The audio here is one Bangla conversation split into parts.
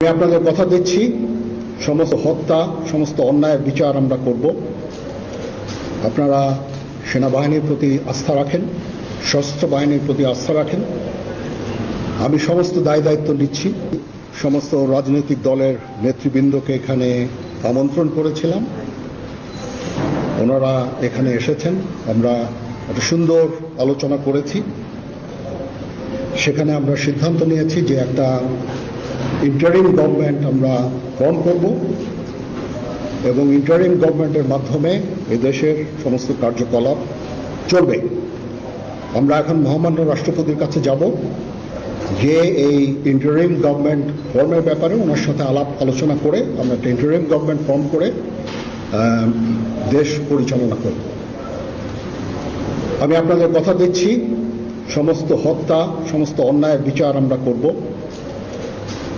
আমি আপনাদের কথা দিচ্ছি, সমস্ত হত্যা, সমস্ত অন্যায়ের বিচার আমরা করব। আপনারা সেনাবাহিনীর প্রতি আস্থা রাখেন, সশস্ত্র বাহিনীর প্রতি আস্থা রাখেন। আমি সমস্ত দায় দায়িত্ব নিচ্ছি। সমস্ত রাজনৈতিক দলের নেতৃবৃন্দকে এখানে আমন্ত্রণ করেছিলাম। ওনারা এখানে এসেছেন। আমরা একটা সুন্দর আলোচনা করেছি। সেখানে আমরা সিদ্ধান্ত নিয়েছি যে একটা ইন্টারিম গভর্নমেন্ট আমরা ফর্ম করব এবং ইন্টারিম গভর্নমেন্টের মাধ্যমে এদেশের সমস্ত কার্যকলাপ চলবে। আমরা এখন মহামান্য রাষ্ট্রপতির কাছে যাব যে এই ইন্টারিম গভর্নমেন্ট ফর্মের ব্যাপারে ওনার সাথে আলাপ আলোচনা করে আমরা একটা ইন্টারিম গভর্নমেন্ট ফর্ম করে দেশ পরিচালনা করব। আমি আপনাদের কথা দিচ্ছি, সমস্ত হত্যা, সমস্ত অন্যায়ের বিচার আমরা করব।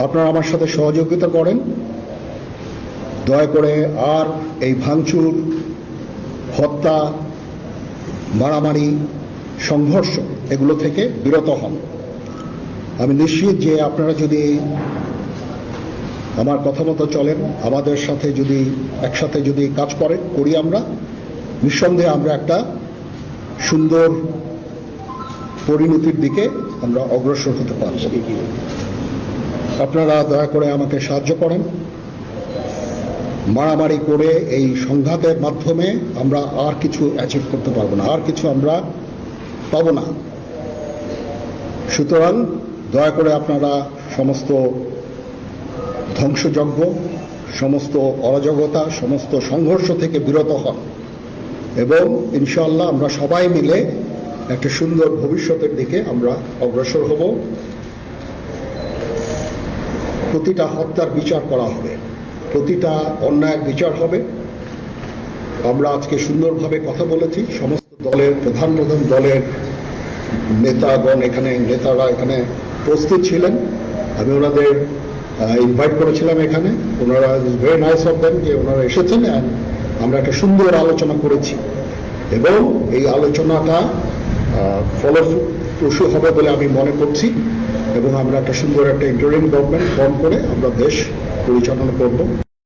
আপনারা আমার সাথে সহযোগিতা করেন। দয়া করে আর এই ভাঙচুর, হত্যা, মারামারি, সংঘর্ষ এগুলো থেকে বিরত হন। আমি নিশ্চিত যে আপনারা যদি আমার কথা মতো চলেন, আমাদের সাথে যদি, একসাথে যদি কাজ করেন করি আমরা, নিঃসন্দেহে আমরা একটা সুন্দর পরিণতির দিকে আমরা অগ্রসর হতে পারব। আপনারা দয়া করে আমাকে সাহায্য করেন। মারামারি করে এই সংঘাতের মাধ্যমে আমরা আর কিছু অ্যাচিভ করতে পারব না, আর কিছু আমরা পাবো না। সুতরাং দয়া করে আপনারা সমস্ত ধ্বংসযজ্ঞ, সমস্ত অরাজকতা, সমস্ত সংঘর্ষ থেকে বিরত হন এবং ইনশাআল্লাহ আমরা সবাই মিলে একটা সুন্দর ভবিষ্যতের দিকে আমরা অগ্রসর হব। প্রতিটা হত্যার বিচার করা হবে। প্রতিটা অন্যায়ের বিচার হবে। আমরা আজকে সুন্দরভাবে কথা বলেছি। সমস্ত দলের, প্রধান প্রধান দলের নেতাগণ এখানে, নেতারা এখানে প্রস্তুত ছিলেন। আমি ওনাদের ইনভাইট করেছিলাম এখানে। ওনারা ভেরি নাইস অফ দেন যে ওনারা এসেছেন আমরা একটা সুন্দর আলোচনা করেছি। এবং এই আলোচনাটা ফলপ্রসূ হবে বলে আমি মনে করছি। এবং আমরা একটা সুন্দর একটা ইন্টারিম গভর্নমেন্ট ফর্ম করে আমরা দেশ পরিচালনা করব।